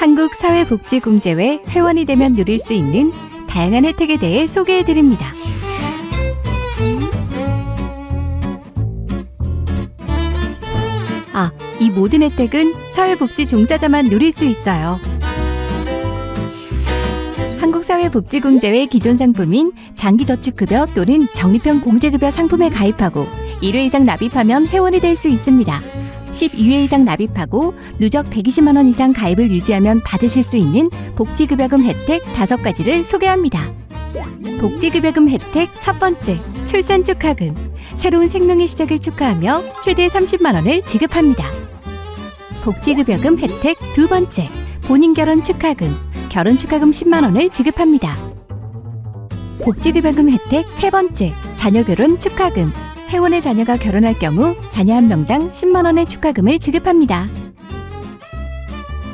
한국사회복지공제회 회원이 되면 누릴 수 있는 다양한 혜택에 대해 소개해 드립니다. 아, 이 모든 혜택은 사회복지 종사자만 누릴 수 있어요. 한국사회복지공제회 기존 상품인 장기저축급여 또는 적립형 공제급여 상품에 가입하고 1회 이상 납입하면 회원이 될 수 있습니다. 12회 이상 납입하고 누적 120만 원 이상 가입을 유지하면 받으실 수 있는 복지급여금 혜택 5가지를 소개합니다. 복지급여금 혜택 첫 번째, 출산 축하금. 새로운 생명의 시작을 축하하며 최대 30만 원을 지급합니다. 복지급여금 혜택 두 번째, 본인 결혼 축하금. 결혼 축하금 10만 원을 지급합니다. 복지급여금 혜택 세 번째, 자녀 결혼 축하금. 회원의 자녀가 결혼할 경우 자녀 한 명당 10만 원의 축하금을 지급합니다.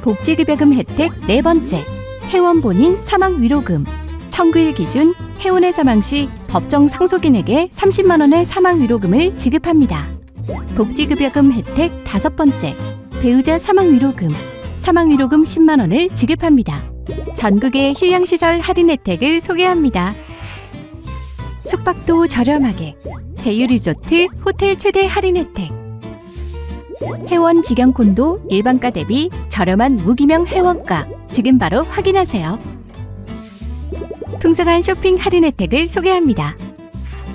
복지급여금 혜택 네 번째, 회원 본인 사망 위로금. 청구일 기준 회원의 사망 시 법정 상속인에게 30만 원의 사망 위로금을 지급합니다. 복지급여금 혜택 다섯 번째, 배우자 사망 위로금. 사망 위로금 10만 원을 지급합니다. 전국의 휴양시설 할인 혜택을 소개합니다. 숙박도 저렴하게 제휴리조트 호텔 최대 할인 혜택 회원 직영 콘도 일반가 대비 저렴한 무기명 회원가 지금 바로 확인하세요. 풍성한 쇼핑 할인 혜택을 소개합니다.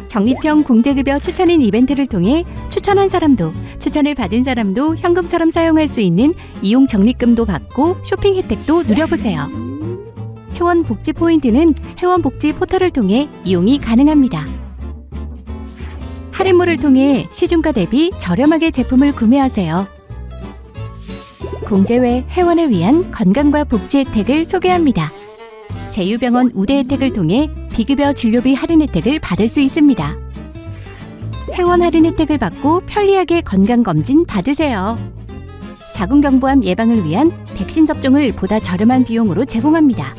적립형 공제급여 추천인 이벤트를 통해 추천한 사람도 추천을 받은 사람도 현금처럼 사용할 수 있는 이용 적립금도 받고 쇼핑 혜택도 누려보세요. 회원 복지 포인트는 회원 복지 포털을 통해 이용이 가능합니다. 할인몰을 통해 시중가 대비 저렴하게 제품을 구매하세요. 공제회 회원을 위한 건강과 복지 혜택을 소개합니다. 제휴병원 우대 혜택을 통해 비급여 진료비 할인 혜택을 받을 수 있습니다. 회원 할인 혜택을 받고 편리하게 건강검진 받으세요. 자궁경부암 예방을 위한 백신 접종을 보다 저렴한 비용으로 제공합니다.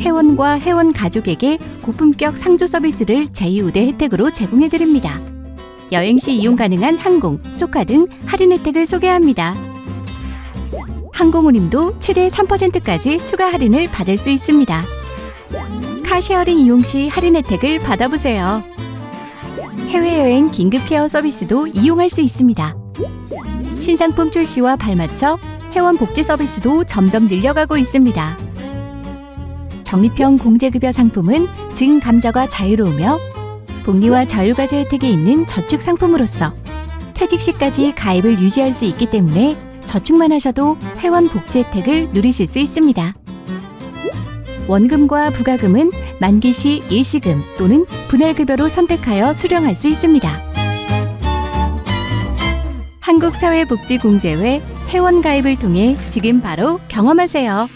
회원과 회원 가족에게 고품격 상조 서비스를 제2우대 혜택으로 제공해 드립니다. 여행 시 이용 가능한 항공, 소카 등 할인 혜택을 소개합니다. 항공운임도 최대 3%까지 추가 할인을 받을 수 있습니다. 카쉐어링 이용 시 할인 혜택을 받아보세요. 해외여행 긴급 케어 서비스도 이용할 수 있습니다. 신상품 출시와 발맞춰 회원 복지 서비스도 점점 늘려가고 있습니다. 적립형 공제급여 상품은 증 감자가 자유로우며 복리와 저율과세 혜택이 있는 저축 상품으로서 퇴직 시까지 가입을 유지할 수 있기 때문에 저축만 하셔도 회원 복지 혜택을 누리실 수 있습니다. 원금과 부가금은 만기 시 일시금 또는 분할급여로 선택하여 수령할 수 있습니다. 한국사회복지공제회 회원 가입을 통해 지금 바로 경험하세요.